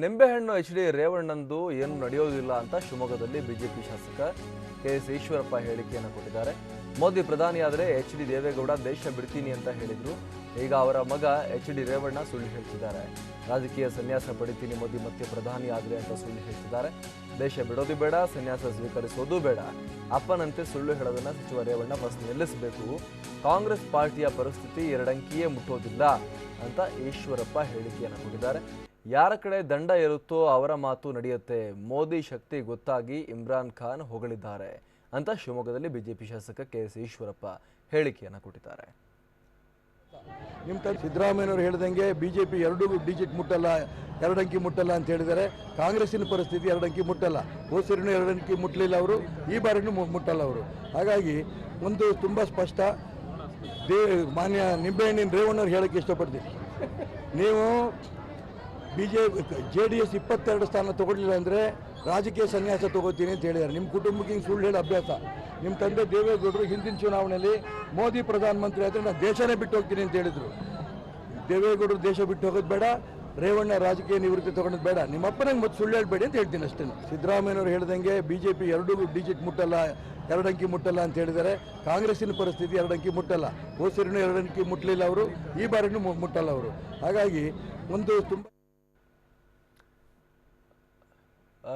ನಿಂಬೆಹಣ್ಣು H D ರೇವಣ್ಣಂದು ಏನು ನಡೆಯೋದಿಲ್ಲ ಅಂತ ಶಿವಮೊಗ್ಗದಲ್ಲಿ ಬಿಜೆಪಿ ಶಾಸಕ ಕೆ ಎಸ್ ಈಶ್ವರಪ್ಪ ಹೇಳಿಕೆಯನ್ನು ಕೊಟ್ಟಿದ್ದಾರೆ. ಮೋದಿ ಪ್ರಧಾನಿಯಾದರೆ ಎಚ್ ಡಿ ದೇವೇಗೌಡ ದೇಶ ಬಿಡ್ತೀನಿ ಅಂತ ಹೇಳಿದ್ರು. ಈಗ ಅವರ ಮಗ ಎಚ್ ಡಿ ರೇವಣ್ಣ ಸುಳ್ಳು ಹೇಳ್ತಿದ್ದಾರೆ. ರಾಜಕೀಯ ಸನ್ಯಾಸ ಪಡಿತೀನಿ ಮೋದಿ ಮತ್ತೆ ಪ್ರಧಾನಿ ಆದರೆ ಅಂತ ಸುಳ್ಳು ಹೇಳ್ತಿದ್ದಾರೆ. ದೇಶ ಬಿಡೋದು ಬೇಡ, ಸನ್ಯಾಸ ಸ್ವೀಕರಿಸೋದು ಬೇಡ. ಅಪ್ಪನಂತೆ ಸುಳ್ಳು ಹೇಳೋದನ್ನು ಸಚಿವ ರೇವಣ್ಣ ಫಸ್ಟ್ ನಿಲ್ಲಿಸಬೇಕು. ಕಾಂಗ್ರೆಸ್ ಪಾರ್ಟಿಯ ಪರಿಸ್ಥಿತಿ ಎರಡಂಕಿಯೇ ಮುಟ್ಟೋದಿಲ್ಲ ಅಂತ ಈಶ್ವರಪ್ಪ ಹೇಳಿಕೆಯನ್ನು ಕೊಟ್ಟಿದ್ದಾರೆ. ಯಾರ ಕಡೆ ದಂಡ ಇರುತ್ತೋ ಅವರ ಮಾತು ನಡೆಯುತ್ತೆ. ಮೋದಿ ಶಕ್ತಿ ಗೊತ್ತಾಗಿ ಇಮ್ರಾನ್ ಖಾನ್ ಹೊಗಳಿದ್ದಾರೆ ಅಂತ ಶಿವಮೊಗ್ಗದಲ್ಲಿ ಬಿಜೆಪಿ ಶಾಸಕ ಕೆ ಎಸ್ ಈಶ್ವರಪ್ಪ ಹೇಳಿಕೆಯನ್ನು ಕೊಟ್ಟಿದ್ದಾರೆ. ನಿಮ್ಮ ತಂದೆ ಸಿದ್ದರಾಮಯ್ಯನವರು ಹೇಳ್ದಂಗೆ ಬಿ ಜೆ ಪಿ ಎರಡು ಡಿಜಿಟ್ ಮುಟ್ಟಲ್ಲ, ಎರಡಂಕಿ ಮುಟ್ಟಲ್ಲ ಅಂತ ಹೇಳಿದರೆ ಕಾಂಗ್ರೆಸ್ಸಿನ ಪರಿಸ್ಥಿತಿ ಎರಡಂಕಿ ಮುಟ್ಟಲ್ಲ. ಹೋಸರಿನೂ ಎರಡಂಕಿ ಮುಟ್ಟಲಿಲ್ಲ ಅವರು, ಈ ಬಾರಿನೂ ಮುಟ್ಟಲ್ಲ ಅವರು. ಹಾಗಾಗಿ ಒಂದು ತುಂಬ ಸ್ಪಷ್ಟ, ದೇ ಮಾನ್ಯ ನಿಂಬೆಹಣ್ಣಿನ ರೇವಣ್ಣವ್ರು ಹೇಳೋಕ್ಕೆ ಇಷ್ಟಪಡ್ತೀನಿ. ನೀವು B J J D S ಇಪ್ಪತ್ತೆರಡು ಸ್ಥಾನ ತಗೊಳ್ಳಿಲ್ಲ ಅಂದರೆ ರಾಜಕೀಯ ಸನ್ಯಾಸ ತಗೋತೀನಿ ಅಂತ ಹೇಳಿದ್ದಾರೆ. ನಿಮ್ಮ ಕುಟುಂಬಕ್ಕೆ ಹಿಂಗೆ ಸುಳ್ಳು ಹೇಳಿ ಅಭ್ಯಾಸ. ನಿಮ್ಮ ತಂದೆ ದೇವೇಗೌಡರು ಹಿಂದಿನ ಚುನಾವಣೆಯಲ್ಲಿ ಮೋದಿ ಪ್ರಧಾನಮಂತ್ರಿ ಆದರೆ ನಾನು ದೇಶನೇ ಬಿಟ್ಟು ಹೋಗ್ತೀನಿ ಅಂತ ಹೇಳಿದರು. ದೇವೇಗೌಡರು ದೇಶ ಬಿಟ್ಟು ಹೋಗೋದು ಬೇಡ, ರೇವಣ್ಣ ರಾಜಕೀಯ ನಿವೃತ್ತಿ ತಗೊಳೋದು ಬೇಡ. ನಿಮ್ಮ ಅಪ್ಪನಿಗೆ ಮತ್ತೆ ಸುಳ್ಳು ಹೇಳಬೇಡಿ ಅಂತ ಹೇಳ್ತೀನಿ ಅಷ್ಟೇ ಸಿದ್ದರಾಮಯ್ಯನವರು ಹೇಳ್ದಂಗೆ ಬಿ ಜೆ ಪಿ ಎರಡು ಡಿಜಿಟ್ ಮುಟ್ಟಲ್ಲ ಎರಡಂಕಿ ಮುಟ್ಟಲ್ಲ ಅಂತ ಹೇಳಿದ್ದಾರೆ. ಕಾಂಗ್ರೆಸ್ಸಿನ ಪರಿಸ್ಥಿತಿ ಎರಡು ಅಂಕಿ ಮುಟ್ಟಲ್ಲ. ಹೋದ ಸರಿನೂ ಎರಡು ಮುಟ್ಟಲಿಲ್ಲ ಅವರು, ಈ ಬಾರಿನೂ ಮುಟ್ಟಲ್ಲ ಅವರು. ಹಾಗಾಗಿ ಒಂದು ತುಂಬ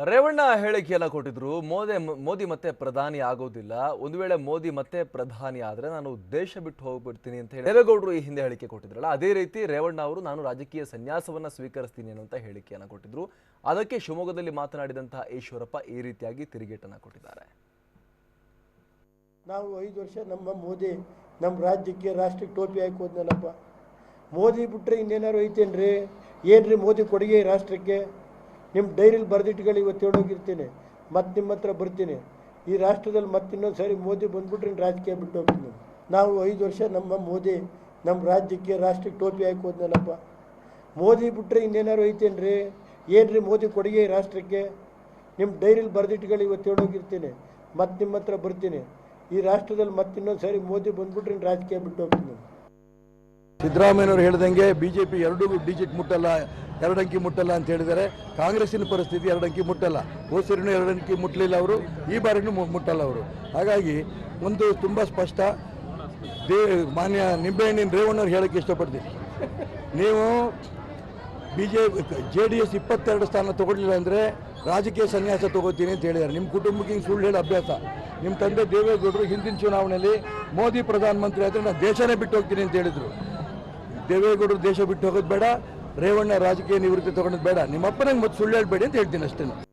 ರೇವಣ್ಣ ಹೇಳಿಕೆಯೆಲ್ಲ ಕೊಟ್ಟಿದ್ರು. ಮೋದಿ ಮೋದಿ ಮತ್ತೆ ಪ್ರಧಾನಿ ಆಗೋದಿಲ್ಲ. ಒಂದು ವೇಳೆ ಮೋದಿ ಮತ್ತೆ ಪ್ರಧಾನಿ ಆದ್ರೆ ನಾನು ದೇಶ ಬಿಟ್ಟು ಹೋಗ್ಬಿಡ್ತೀನಿ ಅಂತ ಹೇಳಿ ದೇವೇಗೌಡರು ಈ ಹಿಂದೆ ಹೇಳಿಕೆ ಕೊಟ್ಟಿದ್ರಲ್ಲ, ಅದೇ ರೀತಿ ರೇವಣ್ಣ ಅವರು ನಾನು ರಾಜಕೀಯ ಸನ್ಯಾಸವನ್ನ ಸ್ವೀಕರಿಸ್ತೀನಿ ಅನ್ನುವಂತ ಹೇಳಿಕೆಯನ್ನ ಕೊಟ್ಟಿದ್ರು. ಅದಕ್ಕೆ ಶಿವಮೊಗ್ಗದಲ್ಲಿ ಮಾತನಾಡಿದಂತಹ ಈಶ್ವರಪ್ಪ ಈ ರೀತಿಯಾಗಿ ತಿರುಗೇಟನ್ನು ಕೊಟ್ಟಿದ್ದಾರೆ. ನಾವು ಐದು ವರ್ಷ ನಮ್ಮ ಮೋದಿ ನಮ್ಮ ರಾಜ್ಯಕ್ಕೆ ರಾಷ್ಟ್ರಕ್ಕೆ ಟೋಪಿ ಹಾಕೋದ್ನಲ್ಲಪ್ಪ. ಮೋದಿ ಬಿಟ್ಟರೆ ಇನ್ನೇನಾರು ಐತೇನ್ರಿ? ಏನ್ರಿ ಮೋದಿ ಕೊಡುಗೆ ರಾಷ್ಟ್ರಕ್ಕೆ? ನಿಮ್ಮ ಡೈರಿಲಿ ಬರೆದಿಟ್ಕೊಳ್ಳಿ, ಇವತ್ತು ಹೇಳೋಗಿರ್ತೀನಿ. ಮತ್ತೆ ನಿಮ್ಮ ಹತ್ರ ಬರ್ತೀನಿ. ಈ ರಾಷ್ಟ್ರದಲ್ಲಿ ಮತ್ತೆ ಇನ್ನೊಂದು ಸಾರಿ ಮೋದಿ ಬಂದ್ಬಿಟ್ರೆ ರಾಜಕೀಯ ಬಿಟ್ಟು ಹೋಗ್ತೀನಿ. ನಾವು ಐದು ವರ್ಷ ನಮ್ಮ ಮೋದಿ, ನಮ್ಮ ರಾಜ್ಯಕ್ಕೆ ರಾಷ್ಟ್ರಕ್ಕೆ ಟೋಪಿ ಹಾಕಿ ಹೋದ್ನಲ್ಲಪ್ಪ ಮೋದಿ ಬಿಟ್ಟರೆ ಇನ್ನೇನಾರು ಐತೇನ್ರಿ? ಏನ್ರಿ ಮೋದಿ ಕೊಡುಗೆ ಈ ರಾಷ್ಟ್ರಕ್ಕೆ? ನಿಮ್ಮ ಡೈರಿಲಿ ಬರೆದಿಟ್ಕೊಳ್ಳಿ, ಇವತ್ತು ಹೇಳೋಗಿರ್ತೀನಿ. ಮತ್ತೆ ನಿಮ್ಮ ಹತ್ರ ಬರ್ತೀನಿ. ಈ ರಾಷ್ಟ್ರದಲ್ಲಿ ಮತ್ತೆ ಇನ್ನೊಂದು ಸಾರಿ ಮೋದಿ ಬಂದ್ಬಿಟ್ರೆ ರಾಜಕೀಯ ಬಿಟ್ಟು ಹೋಗ್ತೀನಿ. ಸಿದ್ದರಾಮಯ್ಯನವರು ಹೇಳಿದಂಗೆ ಬಿ ಜೆ ಪಿ ಎರಡು ಡಿಜಿಟ್ ಮುಟ್ಟಲ್ಲ, ಎರಡಂಕಿ ಮುಟ್ಟಲ್ಲ ಅಂತ ಹೇಳಿದ್ದಾರೆ. ಕಾಂಗ್ರೆಸ್ಸಿನ ಪರಿಸ್ಥಿತಿ ಎರಡಂಕಿ ಮುಟ್ಟಲ್ಲ. ಹೋದ ಎರಡಂಕಿ ಮುಟ್ಟಲಿಲ್ಲ ಅವರು, ಈ ಬಾರಿನೂ ಮುಟ್ಟಲ್ಲ ಅವರು. ಹಾಗಾಗಿ ಒಂದು ತುಂಬ ಸ್ಪಷ್ಟ. ದೇ ಮಾನ್ಯ ನಿಂಬೆಹಣ್ಣಿನ ರೇವಣ್ಣವ್ರು ಹೇಳೋಕ್ಕೆ ಇಷ್ಟಪಡ್ತೀನಿ. ನೀವು B J J D S ಇಪ್ಪತ್ತೆರಡು ಸ್ಥಾನ ತೊಗೊಳ್ಳಿಲ್ಲ ಅಂದರೆ ರಾಜಕೀಯ ಸನ್ಯಾಸ ತಗೋತೀನಿ ಅಂತ ಹೇಳಿದ್ದಾರೆ. ನಿಮ್ಮ ಕುಟುಂಬಕ್ಕೆ ಸುಳ್ಳು ಹೇಳೋ ಅಭ್ಯಾಸ. ನಿಮ್ಮ ತಂದೆ ದೇವೇಗೌಡರು ಹಿಂದಿನ ಚುನಾವಣೆಯಲ್ಲಿ ಮೋದಿ ಪ್ರಧಾನಮಂತ್ರಿ ಆದರೆ ನಾನು ದೇಶನೇ ಬಿಟ್ಟು ಹೋಗ್ತೀನಿ ಅಂತ ಹೇಳಿದರು. ದೇವೇಗೌಡರು ದೇಶ ಬಿಟ್ಟು ಹೋಗೋದು ಬೇಡ, ರೇವಣ್ಣ ರಾಜಕೀಯ ನಿವೃತ್ತಿ ತಗೊಳೋದು ಬೇಡ. ನಿಮ್ಮ ನಂಗೆ ಮತ್ತೆ ಸುಳ್ಳು ಹೇಳ್ಬೇಡಿ ಅಂತ ಹೇಳ್ತೀನಿ ಅಷ್ಟೇ